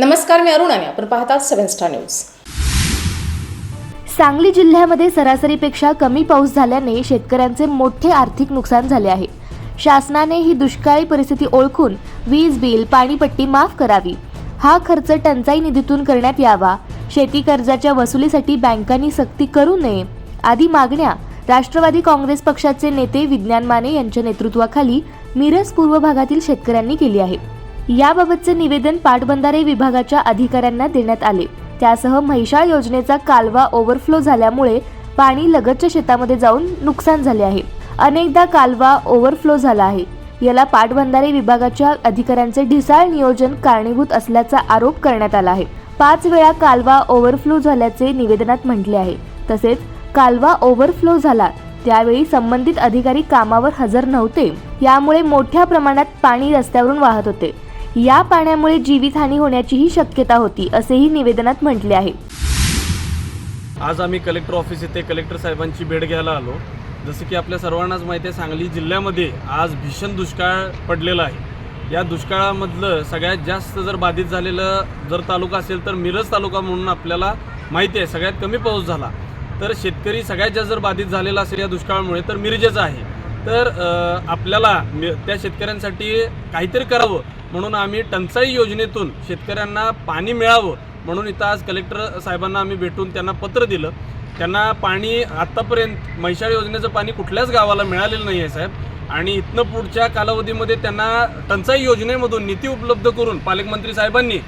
नमस्कार मी अरुण. आणि आपण पाहतात सेव्हन स्टार न्यूज. सांगली जिल्ह्यामध्ये सरासरीपेक्षा कमी पाऊस झाल्याने शेतकऱ्यांचे मोठे आर्थिक नुकसान झाले आहे. शासनाने ही दुष्काळी परिस्थिती ओळखून वीज बिल पाणीपट्टी माफ करावी. हा खर्च टंचाई निधीतून करण्यात यावा. शेती कर्जाच्या वसुलीसाठी बँकांनी सक्ती करू नये आदी मागण्या राष्ट्रवादी काँग्रेस पक्षाचे नेते विज्ञान माने यांच्या नेतृत्वाखाली मिरज पूर्व भागातील शेतकऱ्यांनी केली आहे याबाबतचे निवेदन पाटबंधारे विभागाच्या अधिकाऱ्यांना देण्यात आले. त्यासह म्हैसाळ योजनेचा कालवा ओव्हरफ्लो झाल्यामुळे पाणी लगतच्या शेतामध्ये जाऊन नुकसान झाले आहे. अनेकदा कालवा ओव्हरफ्लो झाला आहे. याला पाटबंधारे विभागाच्या अधिकाऱ्यांचे ढिसाळ नियोजन कारणीभूत असल्याचा आरोप करण्यात आला आहे. पाच वेळा कालवा ओव्हरफ्लो झाल्याचे निवेदनात म्हटले आहे. तसेच कालवा ओव्हरफ्लो झाला त्यावेळी संबंधित अधिकारी कामावर हजर नव्हते. यामुळे मोठ्या प्रमाणात पाणी रस्त्यावरून वाहत होते. या पाण्यामुळे जीवितहानी होण्याचीही शक्यता होती असेही निवेदनात म्हटले आहे. आज आम्ही कलेक्टर ऑफिस येथे कलेक्टर साहेबांची भेट घ्यायला आलो. जसं की आपल्या सर्वांनाच माहिती आहे सांगली जिल्ह्यामध्ये आज भीषण दुष्काळ पडलेला आहे. या दुष्काळामधलं सगळ्यात जास्त जर बाधित झालेलं जर तालुका असेल तर मिरज तालुका म्हणून आपल्याला माहिती आहे सगळ्यात कमी पाऊस झाला. तर शेतकरी सगळ्यात जास्त जर बाधित झालेला असेल या दुष्काळामुळे तर मिरजेचा आहे. तर आपल्याला त्या शेतकऱ्यांसाठी काहीतरी करावं. म्हणून आम्ही टंचाई योजनेतून शेतकऱ्यांना पाणी मिळावं. म्हणून इथं आज कलेक्टर साहेबांना आम्ही भेटून त्यांना पत्र दिलं. त्यांना पाणी आत्तापर्यंत म्हैसाळ योजनेचं पाणी कुठल्याच गावाला मिळालेलं नाही आहे साहेब. आणि इथनं पुढच्या कालावधीमध्ये त्यांना टंचाई योजनेमधून निधी उपलब्ध करून पालकमंत्री साहेबांनी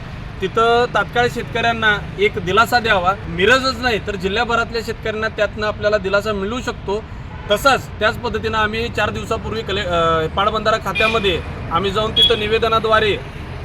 तिथं तात्काळ शेतकऱ्यांना एक दिलासा द्यावा. मिरजच नाही तर जिल्ह्याभरातल्या शेतकऱ्यांना त्यातनं आपल्याला दिलासा मिळू शकतो. तसंच त्याच पद्धतीनं आम्ही चार दिवसापूर्वी कले अ, पाटबंधारा खात्यामध्ये आम्ही जाऊन तिथं निवेदनाद्वारे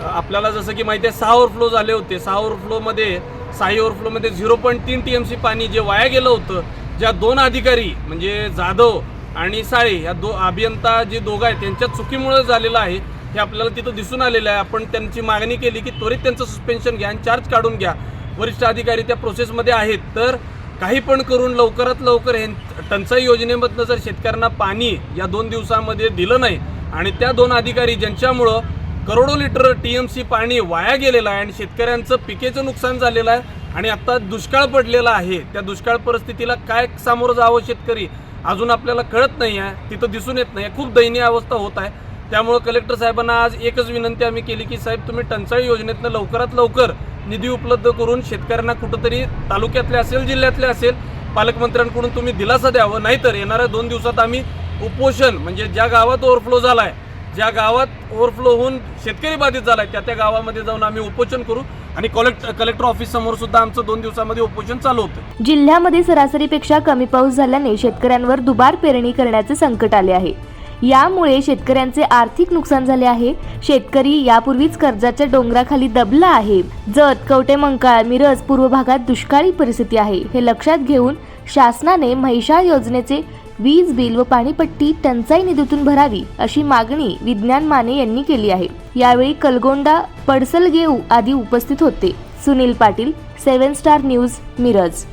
आपल्याला जसं की माहिती आहे सहा ओव्हरफ्लो झाले होते. सहा ओव्हरफ्लोमध्ये साई ओव्हरफ्लोमध्ये झिरो पॉईंट तीन टी एम सी पाणी जे वाया गेलं होतं ज्या दोन अधिकारी म्हणजे जाधव आणि साळे या दो अभियंता जे दोघं आहेत त्यांच्या चुकीमुळे झालेलं आहे हे आपल्याला तिथं दिसून आलेलं आहे. आपण त्यांची मागणी केली की त्वरित त्यांचं सस्पेन्शन घ्या आणि चार्ज काढून घ्या. वरिष्ठ अधिकारी त्या प्रोसेसमध्ये आहेत. तर काही पण करून लवकरात लवकर हे टंचाई योजनेमधनं जर शेतकऱ्यांना पाणी या दोन दिवसामध्ये दिलं नाही आणि त्या दोन अधिकारी ज्यांच्यामुळं करोडो लिटर टी एम सी पाणी वाया गेलेलं आहे आणि शेतकऱ्यांचं पिकेचं नुकसान झालेलं आहे आणि आता दुष्काळ पडलेला आहे त्या दुष्काळ परिस्थितीला काय सामोरं जावं शेतकरी? अजून आपल्याला कळत नाही आहे तिथं दिसून येत नाही खूप दयनीय अवस्था होत आहे. त्यामुळं कलेक्टर साहेबांना आज एकच विनंती आम्ही केली की साहेब तुम्ही टंचाई योजनेतनं लवकरात लवकर निधी उपलब्ध करून शेतकऱ्यांना कुठंतरी तालुक्यातले असेल जिल्ह्यातले असेल पालकमंत्र्यांकडून तुम्ही दिलासा द्यावं. नाहीतर येणाऱ्या दोन दिवसात आम्ही उपोषण म्हणजे ज्या गावात ओव्हरफ्लो झाला आहे ज्या गावात ओव्हरफ्लो होऊन शेतकरी बाधित झाला आहे त्या त्या गावामध्ये जाऊन आम्ही उपोषण करू आणि कलेक्ट कलेक्टर ऑफिस समोर सुद्धा आमचं दोन दिवसामध्ये उपोषण चालू होतं. जिल्ह्यामध्ये सरासरीपेक्षा कमी पाऊस झाल्याने शेतकऱ्यांवर दुबार पेरणी करण्याचे संकट आले आहे. यामुळे शेतकऱ्यांचे आर्थिक नुकसान झाले आहे. शेतकरी यापूर्वीच कर्जाच्या डोंगराखाली दबला आहे. जत कवटेमंकाळ मिरज पूर्व भागात दुष्काळी परिस्थिती आहे. हे लक्षात घेऊन शासनाने महिषाळ योजनेचे वीज बिल व पाणीपट्टी टंचाई निधीतून भरावी अशी मागणी विज्ञान माने यांनी केली आहे. यावेळी कलगोंडा पडसलगेऊ आदी उपस्थित होते. Sunil Patil seven star news Miraj.